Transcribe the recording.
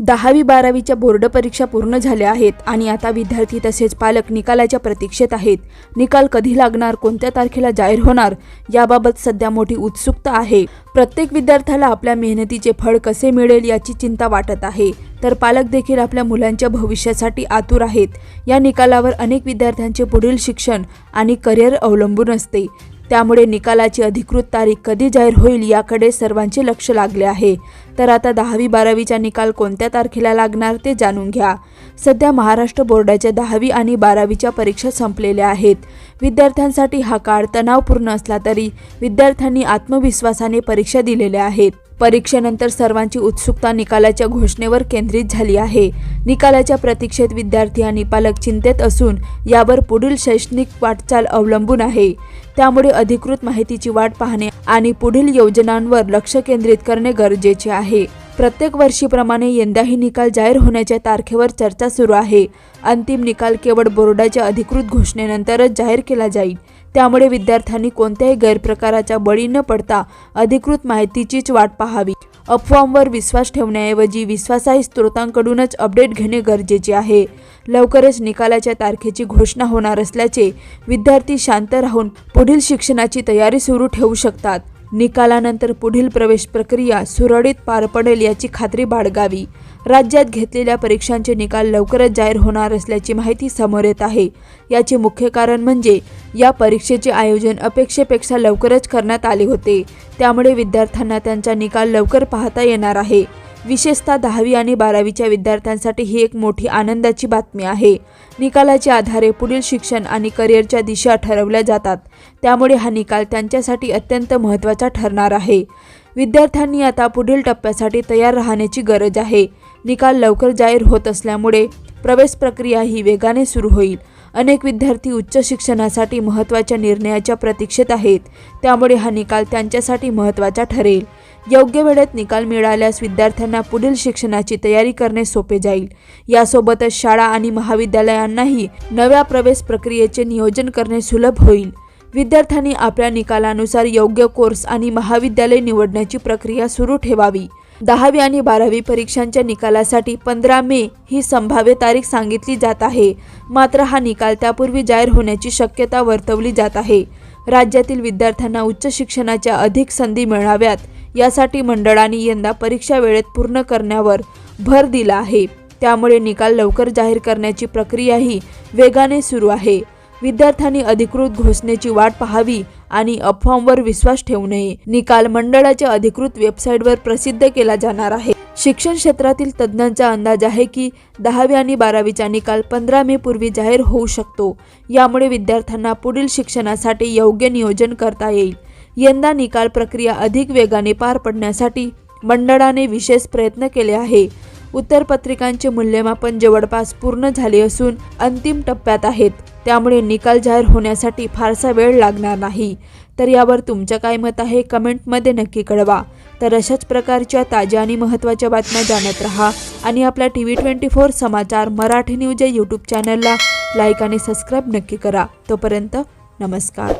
दहावी बारावीच्या बोर्ड परीक्षा पूर्ण झाल्या आहेत आणि आता विद्यार्थी तसेच पालक निकालाच्या प्रतीक्षेत आहेत. निकाल कधी लागणार कोणत्या तारखेला जाहीर होणार याबाबत सध्या मोठी उत्सुकता आहे. प्रत्येक विद्यार्थ्याला आपल्या मेहनतीचे फळ कसे मिळेल याची चिंता वाटत आहे. तर पालक देखील आपल्या मुलांच्या भविष्यासाठी आतुर आहेत. या निकालावर अनेक विद्यार्थ्यांचे पुढील शिक्षण आणि करिअर अवलंबून असते. त्यामुळे निकालाची अधिकृत तारीख कधी जाहीर होईल याकडे सर्वांचे लक्ष लागले आहे. तर आता दहावी बारावीचा निकाल कोणत्या तारखेला लागणार ते जाणून घ्या. सध्या महाराष्ट्र बोर्डाच्या दहावी आणि बारावीच्या परीक्षा संपलेल्या आहेत. विद्यार्थ्यांसाठी हा काळ तणावपूर्ण असला तरी विद्यार्थ्यांनी आत्मविश्वासाने परीक्षा दिलेल्या आहेत. परीक्षेनंतर सर्वांची उत्सुकता निकालाच्या घोषणेवर केंद्रित झाली आहे. निकालाच्या प्रतीक्षेत विद्यार्थी आणि पालक चिंतेत असून यावर पुढील शैक्षणिक वाटचाल अवलंबून आहे. त्यामुळे अधिकृत माहितीची वाट पाहणे आणि पुढील योजनांवर लक्ष केंद्रित करणे गरजेचे आहे. प्रत्येक वर्षीप्रमाणे यंदाही निकाल जाहीर होण्याच्या तारखेवर चर्चा सुरू आहे. अंतिम निकाल केवळ बोर्डाच्या अधिकृत घोषणेनंतरच जाहीर केला जाईल. त्यामुळे विद्यार्थ्यांनी कोणत्याही गैरप्रकाराच्या बळी न पडता अधिकृत माहितीचीच वाट पाहावी. अफवांवर विश्वास ठेवण्याऐवजी विश्वासाही स्त्रोतांकडूनच अपडेट घेणे गरजेचे आहे. लवकरच निकालाच्या तारखेची घोषणा होणार असल्याचे विद्यार्थी शांत राहून पुढील शिक्षणाची तयारी सुरू ठेवू शकतात. निकालानंतर पुढील प्रवेश प्रक्रिया सुरळीत पार पडेल याची खात्री बाळगावी. राज्यात घेतलेल्या परीक्षांचे निकाल लवकरच जाहीर होणार असल्याची माहिती समोर येत आहे. याचे मुख्य कारण म्हणजे या परीक्षेचे आयोजन अपेक्षेपेक्षा लवकरच करण्यात आले होते. त्यामुळे विद्यार्थ्यांना त्यांचा निकाल लवकर पाहता येणार आहे. विशेषतः दहावी आणि बारावीच्या विद्यार्थ्यांसाठी ही एक मोठी आनंदाची बातमी आहे. निकालाच्या आधारे पुढील शिक्षण आणि करिअरच्या दिशा ठरवल्या जातात. त्यामुळे हा निकाल त्यांच्यासाठी अत्यंत महत्त्वाचा ठरणार आहे. विद्यार्थ्यांनी आता पुढील टप्प्यासाठी तयार राहण्याची गरज आहे. निकाल लवकर जाहीर होत असल्यामुळे प्रवेश प्रक्रिया ही वेगाने सुरू होईल. अनेक विद्यार्थी उच्च शिक्षणासाठी महत्त्वाच्या निर्णयाच्या प्रतीक्षेत आहेत. त्यामुळे हा निकाल त्यांच्यासाठी महत्त्वाचा ठरेल. योग्य वेळेत निकाल मिळाल्यास विद्यार्थ्यांना पुढील शिक्षणाची तयारी करणे सोपे जाईल. यासोबतच शाळा आणि महाविद्यालयांनाही नव्या प्रवेश प्रक्रियेचे नियोजन करणे सुलभ होईल. विद्यार्थ्यांनी आपल्या निकालानुसार योग्य कोर्स आणि महाविद्यालय निवडण्याची प्रक्रिया सुरू ठेवावी. दहावी आणि बारावी परीक्षांच्या निकालासाठी पंधरा मे ही संभाव्य तारीख सांगितली जात आहे. मात्र हा निकाल त्यापूर्वी जाहीर होण्याची शक्यता वर्तवली जात आहे. राज्यातील विद्यार्थ्यांना उच्च शिक्षणाच्या अधिक संधी मिळाव्यात यासाठी मंडळाने यंदा परीक्षा वेळेत पूर्ण करण्यावर भर दिला आहे. त्यामुळे निकाल लवकर जाहीर करण्याची प्रक्रियाही वेगाने सुरू आहे. विद्यार्थ्यांनी अधिकृत घोषणेची वाट पाहावी आणि अफवांवर विश्वास ठेवू नये. निकाल मंडळाच्या अधिकृत वेबसाईटवर प्रसिद्ध केला जाणार आहे. शिक्षण क्षेत्रातील तज्ज्ञांचा अंदाज आहे की दहावी आणि बारावीचा निकाल पंधरा मे पूर्वी जाहीर होऊ शकतो. यामुळे विद्यार्थ्यांना पुढील शिक्षणासाठी योग्य नियोजन करता येईल. यंदा निकाल प्रक्रिया अधिक वेगाने पार पडण्यासाठी मंडळाने विशेष प्रयत्न केले आहे. उत्तरपत्रिकांचे मूल्यमापन जवळपास पूर्ण झाले असून अंतिम टप्प्यात आहेत. त्यामुळे निकाल जाहीर होण्यासाठी फारसा वेळ लागणार नाही. तर यावर तुमचं काय मत आहे? कमेंटमध्ये नक्की कळवा. तर अशाच प्रकारच्या ताज्या आणि महत्त्वाच्या बातम्या जाणत रहा आणि आपल्या टी व्ही ट्वेंटी फोर समाचार मराठी न्यूज या यूट्यूब चॅनलला लाईक आणि सबस्क्राईब नक्की करा. तोपर्यंत नमस्कार.